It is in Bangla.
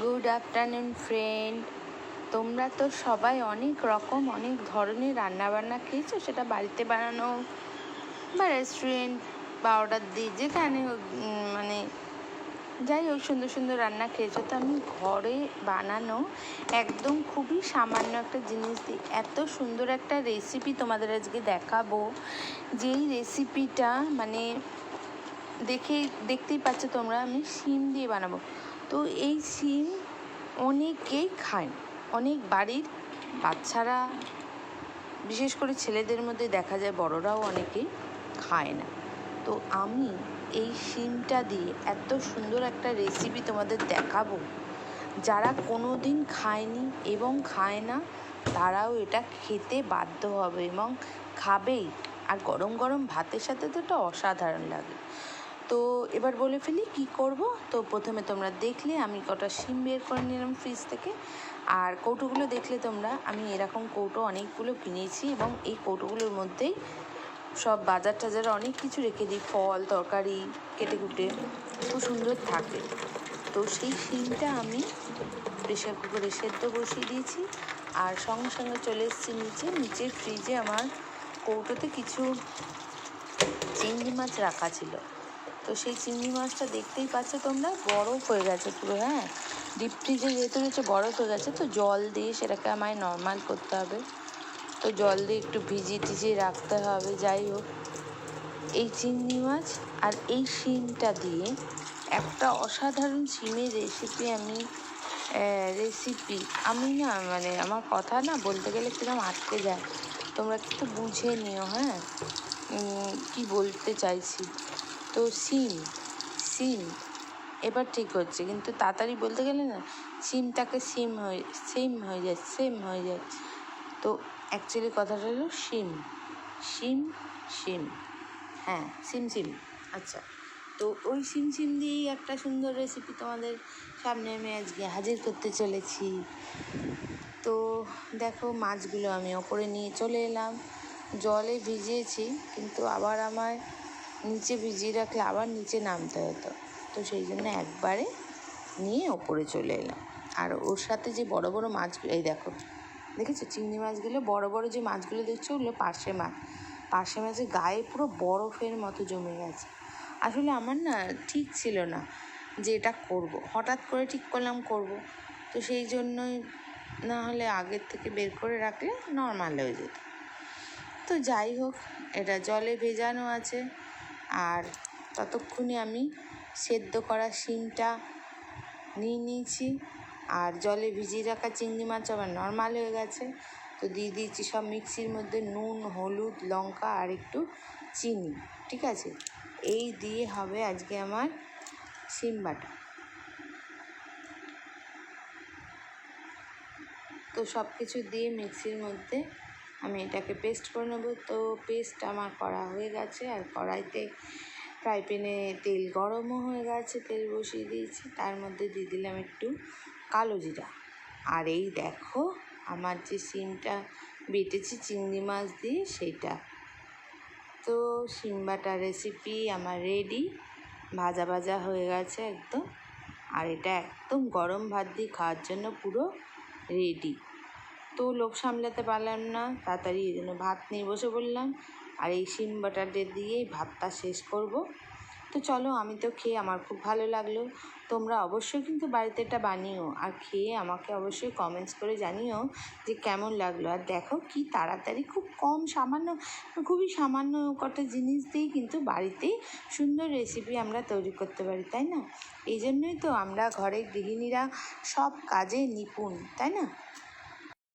গুড আফটারনুন ফ্রেন্ড তোমরা তো সবাই অনেক রকম, অনেক ধরনের রান্নাবান্না খেয়েছো, সেটা বাড়িতে বানানো বা রেস্টুরেন্ট বা অর্ডার দিয়ে যেখানে মানে যাই হোক, সুন্দর সুন্দর রান্না খেয়েছো। তো আমি ঘরে বানানো একদম খুবই সামান্য একটা জিনিস দিয়ে এত সুন্দর একটা রেসিপি তোমাদের আজকে দেখাবো। যেই রেসিপিটা মানে দেখে, দেখতেই পাচ্ছ তোমরা আমি শিম দিয়ে বানাবো। তো এই শিম অনেকেই খায় অনেক বাড়ির বাচ্চারা, বিশেষ করে ছেলেদের মধ্যে দেখা যায় বড়রাও অনেকেই খায় না। তো আমি এই শিমটা দিয়ে এত সুন্দর একটা রেসিপি তোমাদের দেখাবো। যারা কোনো দিন খায়নি এবং খায় না, তারাও এটা খেতে বাধ্য হবে এবং খাবেই। আর গরম গরম ভাতের সাথে তো এটা অসাধারণ লাগে। তো এবার বলে ফেলি, কি করব? তো প্রথমে তোমরা দেখলে আমি কটা শিম বের করে নিলাম ফ্রিজ থেকে। আর কৌটোগুলো দেখলে তোমরা, আমি এরকম কৌটো অনেকগুলো কিনেছি এবং এই কৌটোগুলোর মধ্যেই সব বাজার টাজার অনেক কিছু রেখে দিই। ফল, তরকারি কেটে কুটে খুব সুন্দর থাকে। তো সেই শিমটা আমি প্রেশার কুকারে সেদ্ধ বসিয়ে দিয়েছি। আর সঙ্গে সঙ্গে চলে এসেছি নিচে। নিচের ফ্রিজে আমার কৌটোতে কিছু চিংড়ি মাছ রাখা ছিল। তো সেই চিংড়ি মাছটা দেখতেই পাচ্ছ তোমরা, বরফ হয়ে গেছে পুরো হ্যাঁ? ডিপ ফ্রিজে যেহেতু রয়েছে বরফ হয়ে গেছে, তো জল দিয়ে সেটাকে আমায় নর্মাল করতে হবে। তো জল দিয়ে একটু ভিজিয়ে টিজিয়ে রাখতে হবে, যাই হোক। এই চিংড়ি মাছ আর এই শিমটা দিয়ে একটা অসাধারণ শিমের রেসিপি আমি রেসিপি আমি না মানে আমার কথা না বলতে গেলে কীরকম আটকে যায়। তোমরা একটু বুঝে নিও হ্যাঁ? কি বলতে চাইছি? তো সিম সিম। এবার ঠিক হচ্ছে, কিন্তু তাড়াতাড়ি বলতে গেলে না, সিমটাকে সিম হয়ে, সেম হয়ে যায়, সেম হয়ে যায়। তো অ্যাকচুয়ালি কথাটা হলো সিম শিম সিম। হ্যাঁ সিম সিম। আচ্ছা তো ওই সিম সিম দিয়েই একটা সুন্দর রেসিপি তোমাদের সামনে আমি আজকে হাজির করতে চলেছি। তো দেখো মাছগুলো আমি ওপরে নিয়ে চলে এলাম। জলে ভিজিয়েছি, কিন্তু আবার আমার নিচে ভিজিয়ে রাখলে আবার নিচে নামতে হতো। তো সেই জন্য একবারে নিয়ে ওপরে চলে এলাম। আর ওর সাথে যে বড় বড় মাছগুলো, এই দেখো, দেখেছ? চিংড়ি মাছগুলো, বড় বড় যে মাছগুলো দেখছ, ওগুলো পার্শে মাছ পার্শে মাছের গায়ে পুরো বরফের মতো জমে গেছে। আসলে আমার না ঠিক ছিল না যে এটা করব। হঠাৎ করে ঠিক করলাম করব। তো সেই জন্যই না হলে আগের থেকে বের করে রাখলে নর্মাল হয়ে যেত। তো যাই হোক, এটা জলে ভেজানো আছে। আর ততক্ষণে আমি সেদ্ধ করা শিমটা নিয়ে নিয়েছি। আর জলে ভিজিয়ে রাখা চিংড়ি মাছ আবার নর্মাল হয়ে গেছে। তো দিয়ে দিয়েছি সব মিক্সির মধ্যে নুন, হলুদ, লঙ্কা আর একটু চিনি, ঠিক আছে? এই দিয়ে হবে আজকে আমার শিম বাটা। তো সব কিছু দিয়ে মিক্সির মধ্যে আমি এটাকে পেস্ট করে নেব। তো পেস্ট আমার করা হয়ে গেছে। আর কড়াইতে ফ্রাই প্যানে তেল গরমও হয়ে গেছে, তেল বসিয়ে দিয়েছি। তার মধ্যে দিয়ে দিলাম একটু কালো জিরা। আর এই দেখো, আমার যে সিমটা বেটেছি চিংড়ি মাছ দিয়ে, সেইটা। তো শিম বাটা রেসিপি আমার রেডি ভাজা ভাজা হয়ে গেছে একদম। আর এটা একদম গরম ভাত দিয়ে খাওয়ার জন্য পুরো রেডি তো লোভ সামলাতে পারলাম না। তাড়াতাড়ি এই জন্য ভাত নিয়ে বসে পড়লাম। আর এই শিম বাটারটা দিয়েই ভাতটা শেষ করব। তো চলো, আমি তো খেয়ে আমার খুব ভালো লাগল। তোমরা অবশ্যই কিন্তু বাড়িতে এটা বানিও। আর খেয়ে আমাকে অবশ্যই কমেন্টস করে জানিও যে কেমন লাগল। আর দেখো কি তাড়াতাড়ি, খুব কম সামান্য, খুবই সামান্য কটা জিনিস দিয়েই কিন্তু বাড়িতেই সুন্দর রেসিপি আমরা তৈরি করতে পারি, তাই না? এই জন্যই তো আমরা ঘরের গৃহিণীরা সব কাজে নিপুণ, তাই না?